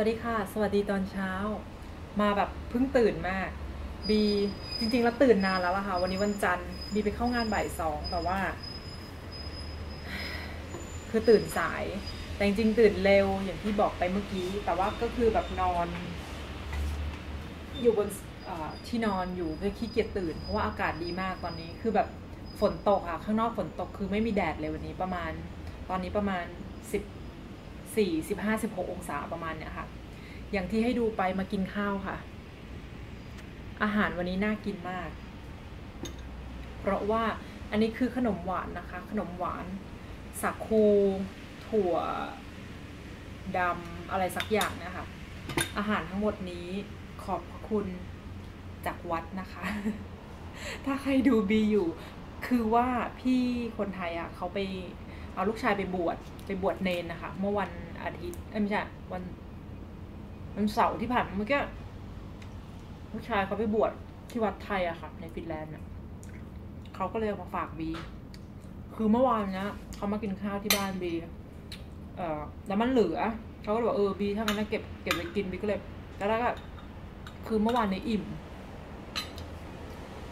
วัสดีค่ะ สวัสดีตอนเช้า มาแบบเพิ่งตื่นมาก บีจริงๆ แล้วตื่นนานแล้วอะค่ะ วันนี้วันจันทร์บีไปเข้างานบ่ายสองแต่ว่า คือตื่นสาย แต่จริงๆตื่นเร็วอย่างที่บอกไปเมื่อกี้ แต่ว่าก็คือแบบนอน อยู่บนที่นอนอยู่ก็ขี้เกียจตื่น เพราะว่าอากาศดีมากตอนนี้คือแบบฝนตกค่ะข้างนอกฝนตกคือไม่มีแดดเลยวันนี้ประมาณ ตอนนี้ประมาณสิบ สี่สิบห้าสิบหกองศาประมาณเนี้ยค่ะ อย่างที่ให้ดูไปมากินข้าวค่ะ อาหารวันนี้น่ากินมาก เพราะว่าอันนี้คือขนมหวานนะคะ ขนมหวานสาคูถั่วดำอะไรสักอย่างนะคะ อาหารทั้งหมดนี้ขอบพระคุณจากวัดนะคะ ถ้าใครดูบีอยู่ คือว่าพี่คนไทยอะเขาไปเอาลูกชายไปบวชไปบวชเนนนะคะ เมื่อวัน อาทิตย์ไม่ใช่วันวันเสาร์ที่ผ่านมาเมื่อกี้ลูกชายเขาไปบวชที่วัดไทยอะค่ะ ในฟินแลนด์อะเขาก็เลยมาฝากบีคือเมื่อวานเนี้ยเขามากินข้าวที่บ้านบีเอ่อแล้วมันเหลือเขาก็บอกเออบีถ้างั้นนะเก็บเก็บไว้กินบีก็เลยแล้วก็คือเมื่อวานในอิ่ม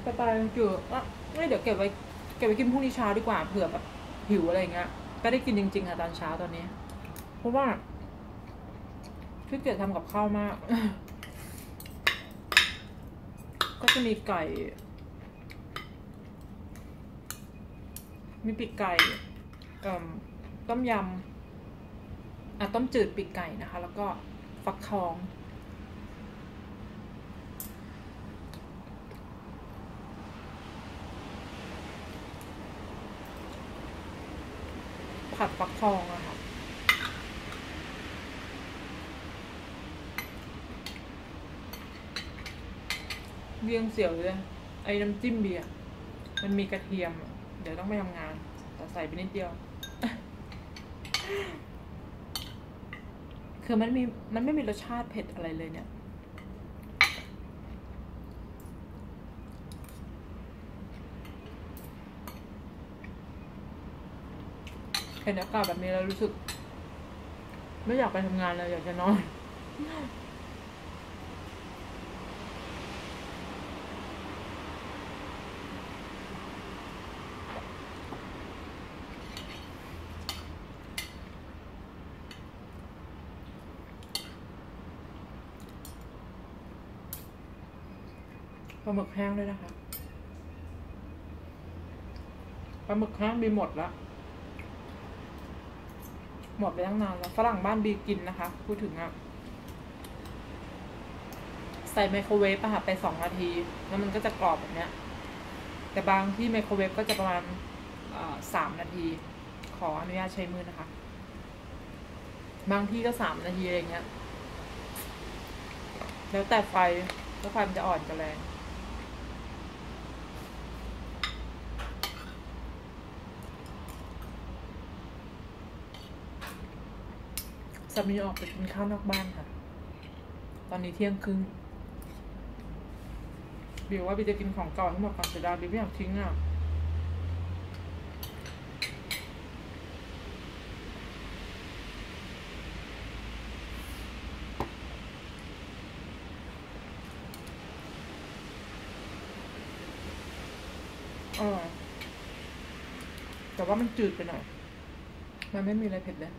ไปไปจืดอะไม่เดี๋ยวเก็บไว้เก็บไว้กินพรุ่งนี้เช้าดีกว่าเผื่อแบบหิวอะไรเงี้ยก็ได้กินจริงๆค่ะตอนเช้าตอนนี้ ราะว่าขี้เกียจทำกับข้าวมาก ก็จะมีไก่ มีปีกไก่ต้มยำอะต้มจืดปีกไก่นะคะ แล้วก็ฟักทอง ผัดฟักทองอะค่ะ เบียงเสียวเลยไอ้น้ำจิ้มเบียร์มันมีกระเทียม เดี๋ยวต้องไปทำงาน แต่ใส่ไปนิดเดียว คือมันมีมันไม่มีรสชาติเผ็ดอะไรเลยเนี่ยเห็นอากาศแบบนี้แล้วรู้สึก ไม่อยากไปทำงานเลยอยากจะนอน ปลาหมึกแห้งด้วยนะคะปลาหมึกแห้งบีหมดแล้วหมดไปตั้งนานแล้วฝรั่งบ้านบีกินนะคะ พูดถึงอะใส่ไมโครเวฟอะค่ะไปสองนาที แล้วมันก็จะกรอบแบบเนี้ย แต่บางที่ไมโครเวฟก็จะประมาณสามนาที ขออนุญาตใช้มือนะคะ บางที่ก็สามนาทีอะไรเงี้ย แล้วแต่ไฟแล้วไฟมันจะอ่อนกับแรง สามีออกไปกินข้าวนอกบ้านค่ะ ตอนนี้เที่ยงครึ่งบิวว่าบิวจะกินของเก่าทั้งหมดก่อนเสียดายบิวไม่อยากทิ้งอะเออแต่ว่ามันจืดไปหน่อย มันไม่มีอะไรเผ็ดเลย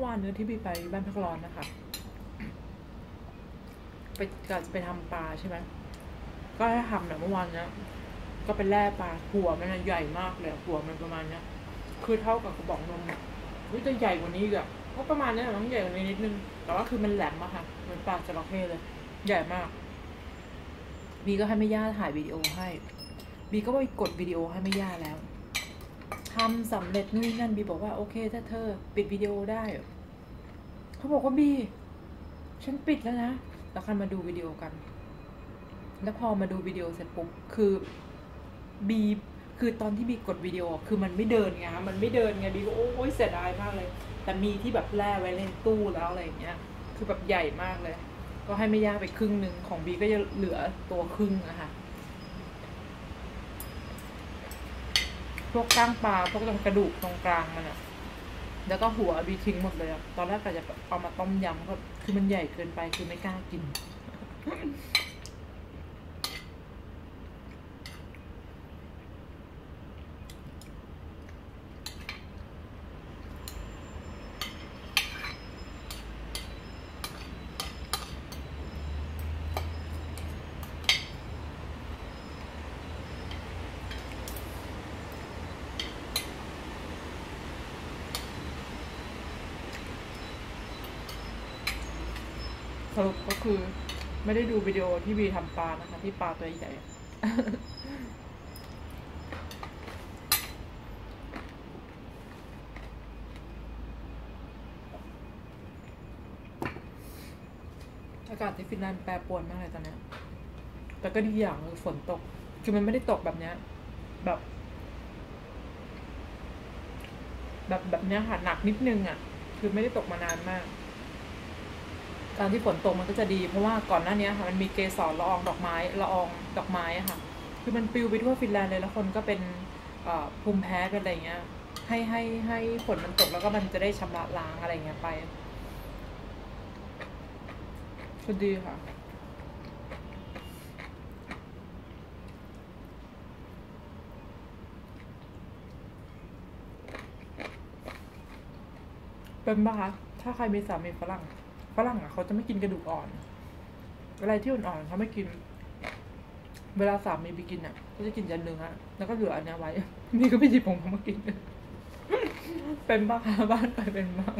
มื่อวานเนื้อที่บีไปบ้านพักร้อนนะคะ ไปกะจะไปทำปลาใช่ไหมก็ให้ทำแบบเมื่อวานเนี้ยก็เป็นแร่ปลาหัวมันใหญ่มากเลยหัวมันประมาณเนี้ยคือเท่ากับกระบอกนมอะวิจะใหญ่กว่านี้อีกอะก็ประมาณเนี้ยมันใหญ่กว่านี้นิดนึง แต่ว่าคือมันแหลมอะค่ะเหมือนปลาจระเข้เลย ใหญ่มาก บีก็ให้แม่ย่าถ่ายวิดีโอให้ บีก็ไปกดวิดีโอให้ไม่ย่าแล้ว ทำสำเร็จนู่นนั่นบีบอกว่าโอเค ถ้าเธอ ปิดวิดีโอได้ เขาบอกว่าบี ฉันปิดแล้วนะ แล้วคันมาดูวิดีโอกัน แล้วพอมาดูวิดีโอเสร็จปุ๊บคือบีคือตอนที่บีกดวิดีโอคือมันไม่เดินไงมันไม่เดินไงบีก็โอ้ยเสียดายมากเลย แต่มีที่แบบแล่ไว้ในตู้แล้วอะไรอย่างเงี้ย คือแบบใหญ่มากเลย ก็ให้ไม่ยากไปครึ่งหนึ่งของบีก็จะเหลือตัวครึ่งอะค่ะ พวกก้างปลาพวกตรงกระดูกตรงกลางมันอะแล้วก็หัวบีทิ้งหมดเลยอะตอนแรกก็จะเอามาต้มยำก็คือมันใหญ่เกินไปคือไม่กล้ากิน รุปก็คือ ไม่ได้ดูวิดีโอที่บีทำปลานะคะ ที่ปลาตัวใหญ่อะอากาศที่ฟินแลนด์แปรปรวนมากเลยตอนนี้ แต่ก็ดีอย่างคือฝนตก คือมันไม่ได้ตกแบบเนี้ย แบบ แบบแบบเนี้ยค่ะ หนักนิดนึงอะ คือไม่ได้ตกมานานมาก การที่ฝนตกมันก็จะดี เพราะว่าก่อนหน้านี้ค่ะมันมีเกสรละอองดอกไม้ละอองดอกไม้ค่ะ คือมันปลิวไปทั่วฟินแลนด์เลยแล้วคนก็เป็นภูมิแพ้เป็นอะไรเงี้ย ให้ให้ให้ฝนมันตกแล้วก็มันจะได้ชำระล้างอะไรเงี้ยไปก็ดีค่ะเป็นปะคะถ้าใครมีสามีฝรั่ง ฝรั่งอะเขาจะไม่กินกระดูกอ่อน อะไรที่อ่อนๆเขาไม่กิน เวลาสามีไปกินอะก็จะกินแต่เนื้อแล้วก็เหลืออันเนี้ไว้ นี่ก็ไม่หยิบของเขามากิน เป็นปะคะบ้านไปเป็นบ้าง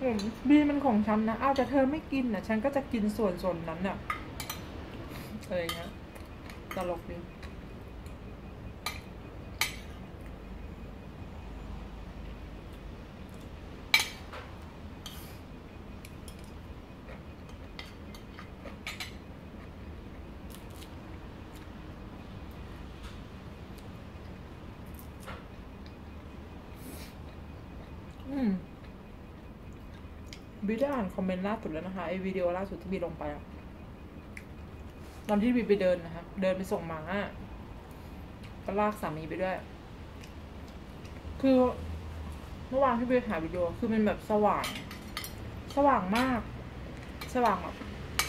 อืมบีมันของฉันนะอ้าวแต่เธอไม่กินอะฉันก็จะกินส่วนส่วนนั้นอะอะไรเงี้ยตลกดี อืมบี ได้อ่านคอมเมนต์ล่าสุดแล้วนะคะไอวิดีโอล่าสุดที่บีลงไปอะตอนที่บีไปเดินนะคะเดินไปส่งหมาก็ลากสามีไปด้วย คือเมื่อวานที่บีถ่ายวิดีโอคือมันแบบสว่าง สว่างมาก สว่างแบบ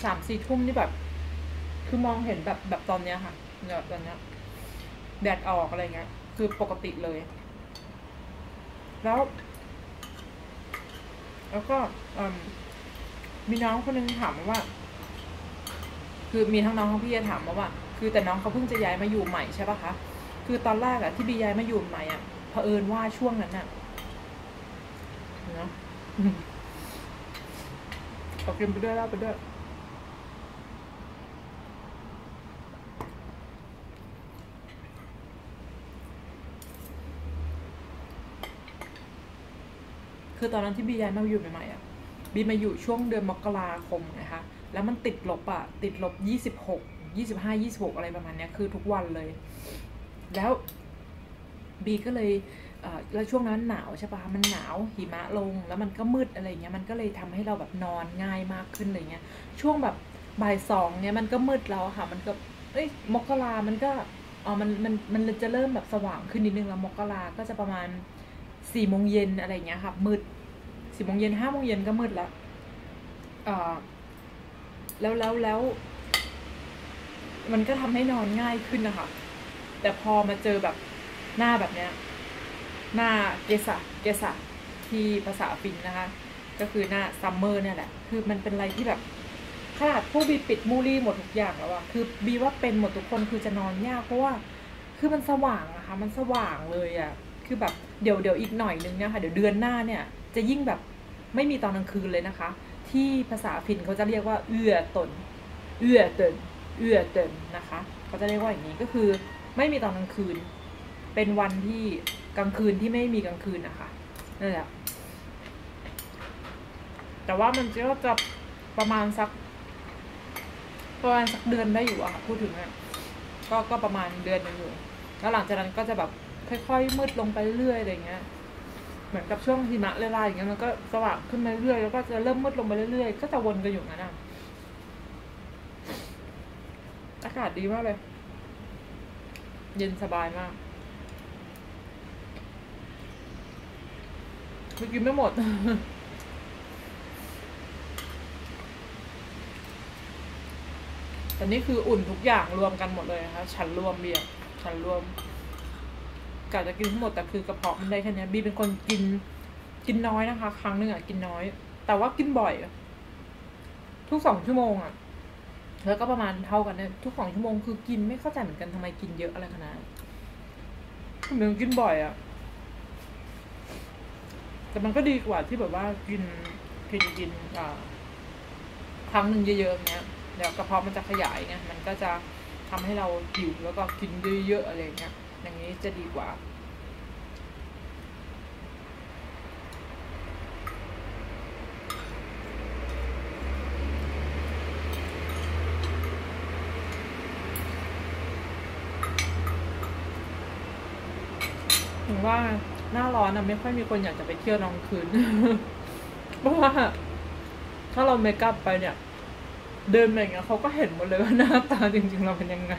สามสี่ทุ่มนี่แบบ คือมองเห็นแบบแบบตอนเนี้ยค่ะแบบตอนเนี้ยแดดออกอะไรเงี้ย คือปกติเลย แล้ว แล้วก็มีน้องคนนึงถามมาว่า คือมีทั้งน้องทั้งพี่จะถามมาว่า คือแต่น้องเขาเพิ่งจะย้ายมาอยู่ใหม่ใช่ปะคะคือตอนแรกอะที่บีย้ายมาอยู่ใหม่อะเผอิญว่าช่วงนั้นอะเนาะอืมเอากินไปด้วยเล่าไปด้วย คือตอนนั้นที่บีย้ายมาอยู่ใหม่ๆอะบีมาอยู่ช่วงเดือนมกราคมนะคะแล้วมันติดลบอะติดลบยี่สิบหกยี่สิบห้ายี่สิบหกอะไรประมาณเนี้ยคือทุกวันเลย แล้วบีก็เลยเอ่อแล้วช่วงนั้นหนาวใช่ปะมันหนาวหิมะลงแล้วมันก็มืดอะไรเงี้ยมันก็เลยทำให้เราแบบนอนง่ายมากขึ้นอะไรเงี้ยช่วงแบบบ่ายสองเนี้ยมันก็มืดแล้วค่ะ มันก็เอ้ยมกรามันก็อ๋อมันมันมันจะเริ่มแบบสว่างขึ้นนิดนึงแล้วมกราก็จะประมาณ สี่โมงเย็นอะไรเงี้ยค่ะมืดสี่โมงเย็นห้าโมงเย็นก็มืดล้วเอ่อแล้วแล้วแล้ว มันก็ทำให้นอนง่ายขึ้นนะคะ แต่พอมาเจอแบบหน้าแบบเนี้ย หน้าเกสะเกสะที่ภาษาฟินนะคะ ก็คือหน้าซัมเมอร์เนี่ยแหละ คือมันเป็นอะไรที่แบบขนาดพวกบีปิดมูรี่หมดทุกอย่างแล้วอะคือบีว่าเป็นหมดทุกคนคือจะนอนยากเพราะว่า คือมันสว่างอะค่ะ มันสว่างเลยอะ คือแบบเดี๋ยวเดี๋ยวอีกหน่อยนึงเนี่ยค่ะเดี๋ยวเดือนหน้าเนี่ยจะยิ่งแบบไม่มีตอนกลางคืนเลยนะคะ ที่ภาษาฟินเขาจะเรียกว่าเอือตนเอือตนเอื้อเตินนะคะเขาจะเรียกว่าอย่างนี้ก็คือไม่มีตอนกลางคืน เป็นวันที่กลางคืนที่ไม่มีกลางคืนนะคะนั่นแหละแต่ว่ามันก็จะประมาณสักประมาณสักเดือนได้อยู่อะค่ะพูดถึงอะก็ก็ประมาณเดือนหนึงอยู่ แล้วหลังจากนั้นก็จะแบบ ค่อยๆมืดลงไปเรื่อยๆอะไรเงี้ยเหมือนกับช่วงหิมะละลายอย่างเงี้ยมันก็สว่างขึ้นมาเรื่อยๆแล้วก็จะเริ่มมืดลงไปเรื่อยๆก็จะวนกันอยู่งั้นอะอากาศดีมากเลย เย็นสบายมากไม่กินไม่หมด แต่นี่คืออุ่นทุกอย่างรวมกันหมดเลยนะคะ ฉันรวมเบียร์ฉันรวม กะจะกินทั้งหมดแต่คือกระเพาะมันได้แค่นี้บีเป็นคนกินกินน้อยนะคะ ครั้งหนึ่งอะกินน้อย แต่ว่ากินบ่อย ทุกสองชั่วโมงอะแล้วก็ประมาณเท่ากันเนี่ยทุกสองชั่วโมงคือกินไม่เข้าใจเหมือนกันทำไมกินเยอะอะไรขนาดนั้นเหมือนกินบ่อยอะแต่มันก็ดีกว่าที่แบบว่ากินกินกินอ่าครั้งหนึ่งเยอะๆอย่างเงี้ยเดี๋ยวกระเพาะมันจะขยายไงมันก็จะทำให้เราหิวแล้วก็กินเยอะๆอะไรอย่างเงี้ย อย่างนี้จะดีกว่า ถึงว่าหน้าร้อนอะไม่ค่อยมีคนอยากจะไปเที่ยวตอนกลางคืน เพราะว่า ถ้าเราเมคอัพไปเนี่ย เดินไปอย่างเงี้ยเขาก็เห็นหมดเลยว่าหน้าตาจริง ๆ เราเป็นยังไง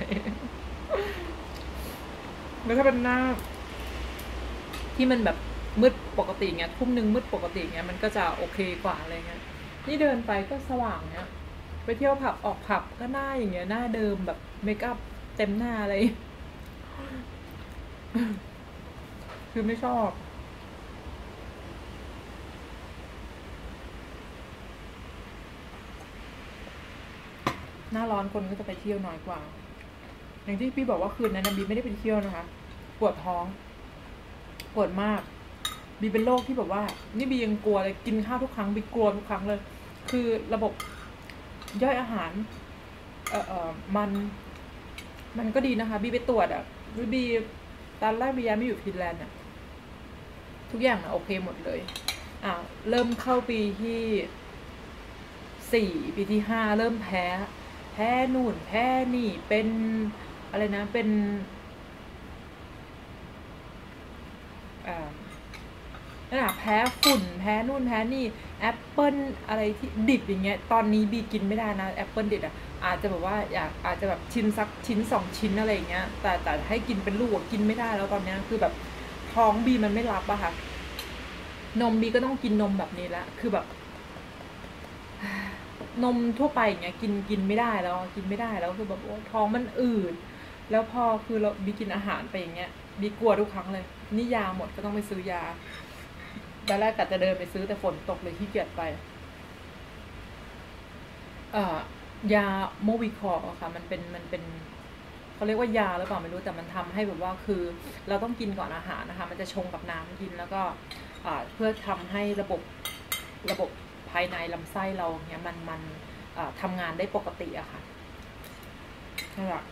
แล้วถ้าเป็นหน้า ที่มันแบบมืดปกติเงี้ยทุ่มหนึ่งมืดปกติเงี้ยมันก็จะโอเคกว่าอะไรเงี้ยนี่เดินไปก็สว่างเงี้ยไปเที่ยวผับออกผับก็หน้าอย่างเงี้ยหน้าเดิมแบบเมคอัพเต็มหน้าอะไรคือไม่ชอบ หน้าร้อนคนก็จะไปเที่ยวน้อยกว่า อย่างที่พี่บอกว่าคืนนั้นบีไม่ได้ไปเที่ยวนะคะ ปวดท้อง ปวดมาก บีเป็นโรคที่แบบว่า นี่บียังกลัวเลยกินข้าวทุกครั้งบีกลัวทุกครั้งเลย คือระบบย่อยอาหาร เออเออมัน มันก็ดีนะคะ บีไปตรวจอะบีตอนแรกบีย้ายไม่อยู่ฟินแลนด์อะ ทุกอย่างอะโอเคหมดเลยอ่าเริ่มเข้าปีที่สี่ปีที่ห้าเริ่มแพ้ แพ้นู่น แพ้นี่เป็น อะไรนะเป็นอ่านั่นแหะแพ้ฝุ่นแพ้นู่นแพ้นี่แอปเปิลอะไรที่ดิบอย่างเงี้ยตอนนี้บีกินไม่ได้นะแอปเปิลดิบอะอาจจะแบบว่าอยากอาจจะแบบชิ้นสักชิ้นสองชิ้นอะไรอย่างเงี้ย แต่แต่ให้กินเป็นลูกกินไม่ได้แล้วตอนเนี้ยคือแบบท้องบีมันไม่รับอะค่ะนมบีก็ต้องกินนมแบบนี้ละคือแบบ นมทั่วไปอย่างเงี้ย กินกินไม่ได้แล้ว กินไม่ได้แล้วคือแบบท้องมันอืด แล้วพอคือเราบีกินอาหารไปอย่างเงี้ยบีกลัวทุกครั้งเลย นี่ยาหมดก็ต้องไปซื้อยาตอนแรกกะจะเดินไปซื้อแต่ฝนตกเลยขี้เกียจไปเอ่อยาโมวิคอร์ค่ะ มันเป็นมันเป็นเขาเรียกว่ายาหรือเปล่าไม่รู้แต่มันทำให้แบบว่าคือ เราต้องกินก่อนอาหารนะคะ มันจะชงกับน้ำกินแล้วก็เพื่อทำให้ระบบระบบภายในลำไส้เราเนี้ยมันมันทำงานได้ปกติอะค่ะนั่นแหละ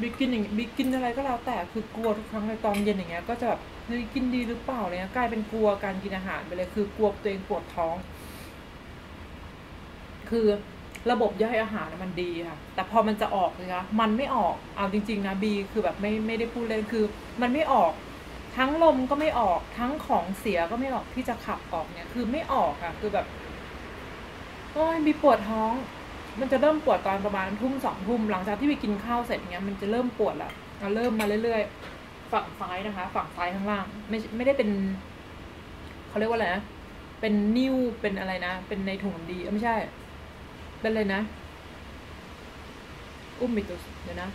บิ๊กกินอย่างบิ๊กกินอะไรก็แล้วแต่คือกลัวทุกครั้งในตอนเย็นอย่างเงี้ยก็จะแบบเฮ้ยกินดีหรือเปล่าอะไรเนี่ยกลายเป็นกลัวการกินอาหารไปเลยคือกลัวตัวเองปวดท้อง คือระบบย่อยอาหารมันดีค่ะ แต่พอมันจะออกเลยคะมันไม่ออกเอาจริง ๆ นะบีคือแบบไม่ไม่ได้พูดเล่นคือ มันไม่ออก ทั้งลมก็ไม่ออก ทั้งของเสียก็ไม่ออกที่จะขับออกเนี่ย คือไม่ออกอะคือแบบโอ้ยบีปวดท้อง มันจะเริ่มปวดตอนประมาณทุ่มสองทุ่มหลังจากที่บีกินข้าวเสร็จเงี้ยมันจะเริ่มปวดละเริ่มมาเรื่อยๆ ฝั่งซ้ายนะคะ ฝั่งซ้ายข้างล่าง ไม่ไม่ได้เป็นเขาเรียกว่าอะไรนะเป็นนิ้วเป็นอะไรนะ เป็นในถุงดีไม่ใช่ เป็นเลยนะ อุ้มมิตุสเดี๋ยวนะ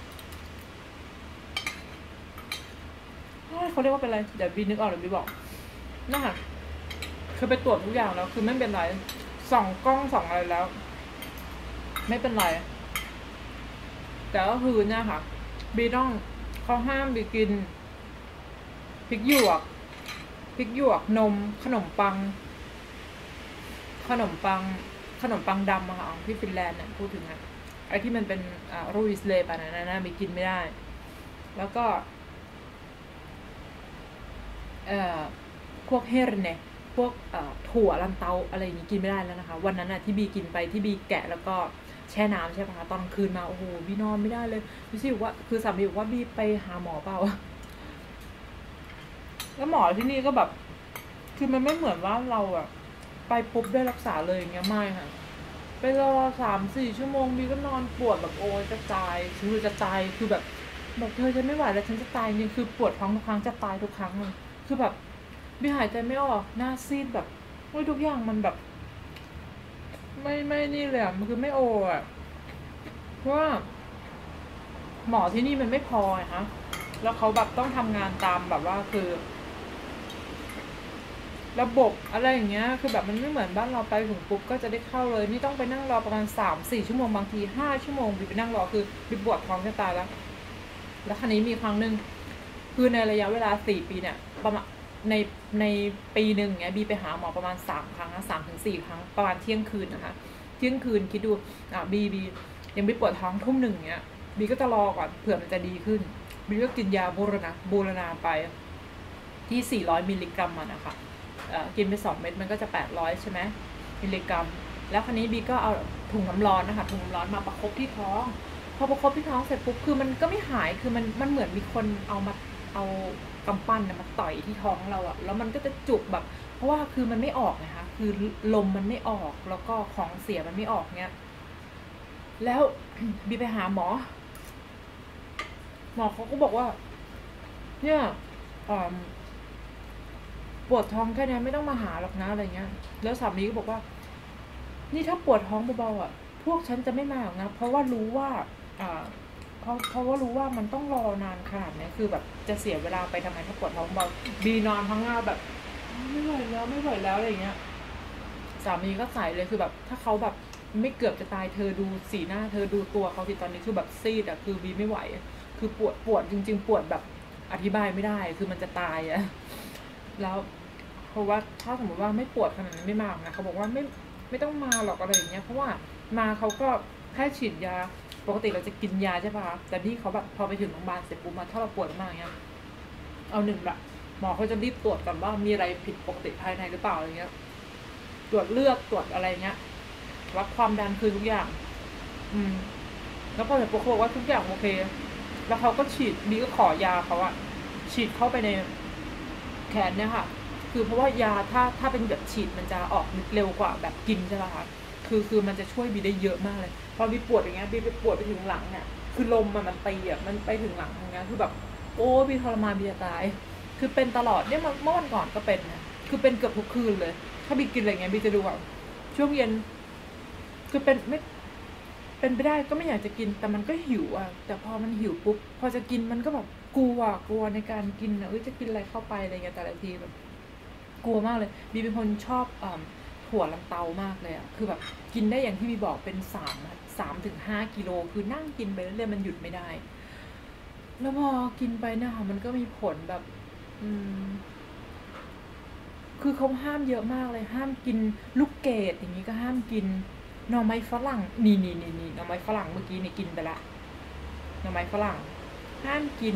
เฮ้ยเขาเรียกว่าเป็นอะไร เดี๋ยวบีนึกออกเดี๋ยวบีบอกนั่นค่ะคือไปตรวจทุกอย่างแล้ว คือไม่เป็นไรส่องกล้องส่องอะไรแล้ว ไม่เป็นไร แต่ก็คือเนี่ยค่ะ บีต้องเขาห้ามบีกินพริกหยวกพริกหยวกนม ขนมปัง ขนมปัง ขนมปังดำอะค่ะของที่ฟินแลนด์เนี่ยพูดถึงอะไอที่มันเป็นอ่ารูอิสเลปอันนั้นนะนะมีกินไม่ได้ แล้วก็เอ่อพวกเฮรเนพวกเอ่อถั่วลันเตาอะไรอย่างนี้กินไม่ได้แล้วนะคะ วันนั้นอะที่บีกินไปที่บีแกะแล้วก็ แช่น้ำใช่ปะคะตอนคืนมาโอ้โหบีนอนไม่ได้เลยดูสิบอกว่าคือสามีบอกว่าบีไปหาหมอเปล่าแล้วหมอที่นี่ก็แบบ คือมันไม่เหมือนว่าเราอะไปปุ๊บได้รักษาเลยอย่างเงี้ยไม่ค่ะไปรอสามสี่ชั่วโมงบีก็นอนปวดแบบโอ้ยจะตายคือจะตายคือแบบบอกเธอจะไม่ไหวแล้วฉันจะตายจริงคือปวดท้องทุกครั้งจะตายทุกครั้งเลยคือแบบบีหายใจไม่ออกหน้าซีดแบบโอ้ยทุกอย่างมันแบบ ไม่ไม่นี่เลยอะมันคือไม่โออะเพราะหมอที่นี่มันไม่พอไงคะแล้วเขาแบบต้องทำงานตามแบบว่าคือ ระบบอะไรอย่างเงี้ย คือแบบมันไม่เหมือนบ้านเราไปถึงปุ๊บก็จะได้เข้าเลยนี่ต้องไปนั่งรอประมาณสามสี่ชั่วโมงบางทีห้าชั่วโมงบิไปนั่งรอคือบิปวดท้องจะตายแล้ว แล้วครั้นี้มีครั้งหนึ่งคือในระยะเวลาสี่ปีเนี่ย ประมาณ ในในปีหนึ่งเนี้ยบีไปหาหมอประมาณสามครั้งนะสามถึงสี่ครั้งประมาณเที่ยงคืนนะคะเที่ยงคืนคิดดูอะบีบียังบีปวดท้องทุ่มหนึ่งเนี้ยบีก็จะรอก่อนเผื่อมันจะดีขึ้นบีก็กินยาบูรณะบูรณาไปที่สี่ร้อยมิลลิกรัมมันนะคะอ่อกินไปสองเม็ดมันก็จะแปดร้อยใช่ไหมมิลลิกรัม แล้วคราวนี้บีก็เอาถุงน้ำร้อนนะคะถุงน้ำร้อนมาประคบที่ท้องพอประคบที่ท้องเสร็จปุ๊บคือมันก็ไม่หายคือมันมันเหมือนมีคนเอามา เอากำปั้นมาต่อยที่ท้องเราอะแล้วมันก็จะจุกแบบ เพราะว่าคือมันไม่ออกนะคะ คือลมมันไม่ออก แล้วก็ของเสียมันไม่ออกเนี้ย แล้วบีไปหาหมอ หมอเขาก็บอกว่า เนี่ยปวดท้องแค่นี้ไม่ต้องมาหาหรอกนะอะไรเงี้ย แล้วสามีก็บอกว่า นี่ถ้าปวดท้องเบาๆอะ พวกฉันจะไม่มาหรอกนะ เพราะว่ารู้ว่า อ่า เพราะเพราะว่ารู้ว่ามันต้องรอนานขนาดนี้คือแบบจะเสียเวลาไปทำไมถ้าปวดท้องเบาบีนอนทั้งหน้าแบบ ไม่ไหวแล้วไม่ไหวแล้วอะไรเงี้ยสามีก็ใส่เลยคือแบบ ถ้าเขาแบบไม่เกือบจะตายเธอดูสีหน้า เธอดูตัวเขาสิตอนนี้คือแบบซีดอะคือบีไม่ไหว คือปวดปวดจริง ๆ ปวดแบบอธิบายไม่ได้ คือมันจะตายอะแล้วเพราะว่าถ้าสมมติว่าไม่ปวดขนาดนั้นไม่มาหรอกนะเขาบอกว่าไม่ไม่ต้องมาหรอกอะไรอย่างเงี้ยเพราะว่ามาเขาก็แค่ฉีดยา ปกติเราจะกินยาใช่ปะคะแต่ที่เขาแบบพอไปถึงโรงพยาบาลเสร็จปุ๊บมาถ้าเราปวดมากอย่างเงี้ย เอาหนึ่งละหมอเขาจะรีบตรวจก่อนว่ามีอะไรผิดปกติภายในหรือเปล่าอะไรเงี้ย ตรวจเลือดตรวจอะไรเงี้ยวัดความดันคือทุกอย่าง อืม แล้วพอเสร็จปุ๊บเขาบอกว่าทุกอย่างโอเค แล้วเขาก็ฉีดบีก็ขอยาเขาอะฉีดเข้าไปในแขนเนี่ยค่ะ คือเพราะว่ายาถ้าถ้าเป็นแบบฉีดมันจะออกฤทธิ์เร็วกว่าแบบกินใช่ป่ะคะ คือคือมันจะช่วยบีได้เยอะมากเลย พอบีปวดอย่างเงี้ยบีไปปวดไปถึงหลังเนี่ยคือลมมันมันตีอะมันไปถึงหลังอย่างเงี้ยคือแบบโอ้บีทรมานบีจะตาย คือเป็นตลอดเนี่ยเมื่อวันก่อนก็เป็นนะคือเป็นเกือบทุกคืนเลย ถ้าบีกินอะไรเงี้ยบีจะดูแบบช่วงเย็นคือเป็นไม่เป็นไปได้ก็ไม่อยากจะกินแต่มันก็หิวอะ แต่พอมันหิวปุ๊บพอจะกินมันก็แบบกลัวกลัวในการกินอะเอ้ยจะกินอะไรเข้าไปอะไรเงี้ยแต่ละทีแบบ กลัวมากเลยบีเป็นคนชอบอ ถั่วลันเตามากเลยอะคือแบบกินได้อย่างที่บีบอกเป็นสามสามถึงห้ากิโล คือนั่งกินไปเรื่อยๆมันหยุดไม่ได้ แล้วพอกินไปนะคะมันก็มีผลแบบ อืม คือเขาห้ามเยอะมากเลย ห้ามกินลูกเกดอย่างนี้ก็ห้ามกินหน่อไม้ฝรั่ง นี่นี่นี่นี่หน่อไม้ฝรั่งเมื่อกี้นี่กินไปละหน่อไม้ฝรั่ง ห้ามกิน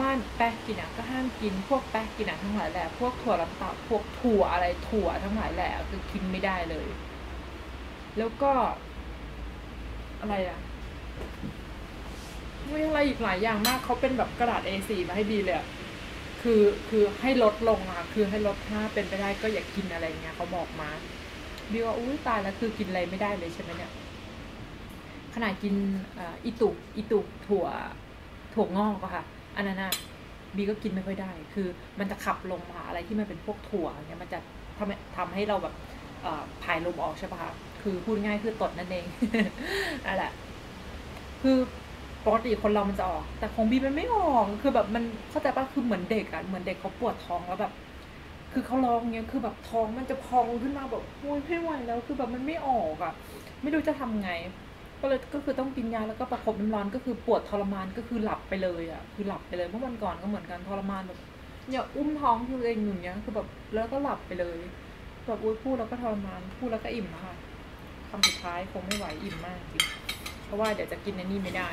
บ้านแป๊กกินอะก็ห้ามกินพวกแป๊กกินอะทั้งหลายแหละพวกถั่วลันเตาพวกถั่วอะไรถั่วทั้งหลายแหละคือกินไม่ได้เลย แล้วก็ อะไรอะไม่อะไรอีกหลายอย่างมากเขาเป็นแบบกระดาษ A4 มาให้ดีเลยคือคือให้ลดลงอะคือให้ลดถ้าเป็นไปได้ก็อย่ากินอะไรเงี้ยเขาบอกมาบีว่าอุ้ยตายแล้วคือกินอะไรไม่ได้เลยใช่ไหมเนี่ยขนาดกินอิตุอิตุถั่วถั่วงอกอะค่ะ อันนั้นอะบีก็กินไม่ค่อยได้ คือมันจะขับลมมาอะไรที่มันเป็นพวกถั่วเนี่ยมันจะทำให้ทำให้เราแบบผายลมออกใช่ปะคะคือพูดง่ายคือตดนั่นเองนั่นแหละ คือปกติคนเรามันจะออก แต่ของบีมันไม่ออก คือแบบมันเข้าใจปะคือเหมือนเด็กอะเหมือนเด็กเขาปวดท้องแล้วแบบ คือเขาร้องเงี้ย คือแบบท้องมันจะพองขึ้นมาแบบโอ้ยไม่ไหวแล้ว คือแบบมันไม่ออกอะไม่รู้จะทำไง ก็เลยก็คือต้องกินยาแล้วก็ประคบน้ำร้อนก็คือปวดทรมานก็คือหลับไปเลยอะคือหลับไปเลยเมื่อวันก่อนก็เหมือนกันทรมานแบบเนี่ยอุ้มท้องตัวเองอยู่งเนี้ยคือแบบแล้วก็หลับไปเลยแบบอุ้ยพูดแล้วก็ทรมานพูดแล้วก็อิ่มอะค่ะำสุดท้ายคงไม่ไหวอิ่มมากจริงเพราะว่าเดี๋ยวจะกินในนี่ไม่ได้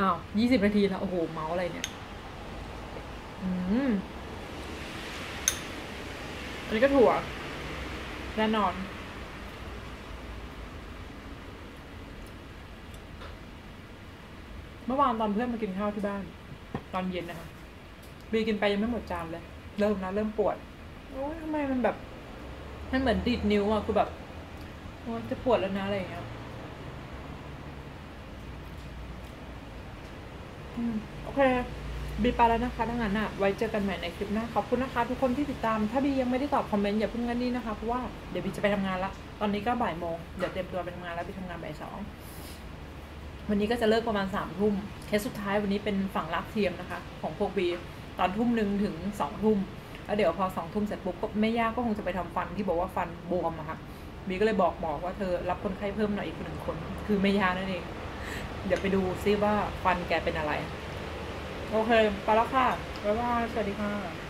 อ้าวยี่สิบนาทีแล้วโอ้โหเมาอะไรเนี่ยอืมอันนี้ก็ถั่วแน่นอน เมื่อวานตอนเพื่อนมากินข้าวที่บ้าน ตอนเย็นนะคะบีกินไปยังไม่หมดจานเลย เริ่มนะเริ่มปวดโอ้ยทำไมมันแบบมันเหมือนดีดนิ้วอะคือแบบโอ้จะปวดแล้วนะอะไรอย่างเงี้ยโอเคบีไปแล้วนะคะดังนั้นอะ ไว้เจอกันใหม่ในคลิปหน้า ขอบคุณนะคะ ทุกคนที่ติดตาม ถ้าบียังไม่ได้ตอบคอมเมนต์อย่าเพิ่งงั้นนี่นะคะ เพราะว่าเดี๋ยวบีจะไปทำงานละ ตอนนี้ก็บ่ายโมง เดี๋ยวเตรียมตัวไปทำงานแล้วไปทำงานบ่ายสอง วันนี้ก็จะเลิกประมาณสามทุ่มเคสสุดท้ายวันนี้เป็นฝั่งรักเทียมนะคะ ของพวกบีตอนทุ่มหนึ่งถึงสองทุ่มแล้วเดี๋ยวพอสองทุ่มเสร็จปุ๊บก็แม่ย่าก็คงจะไปทำฟันที่บอกว่าฟันบวมอะค่ะบีก็เลยบอกหมอว่าเธอรับคนไข้เพิ่มหน่อยอีกหนึ่งคน คือแม่ย่านั่นเอง เดี๋ยวไปดูซิว่าฟันแกเป็นอะไร โอเค ไปแล้วค่ะบ๊ายบายสวัสดีค่ะ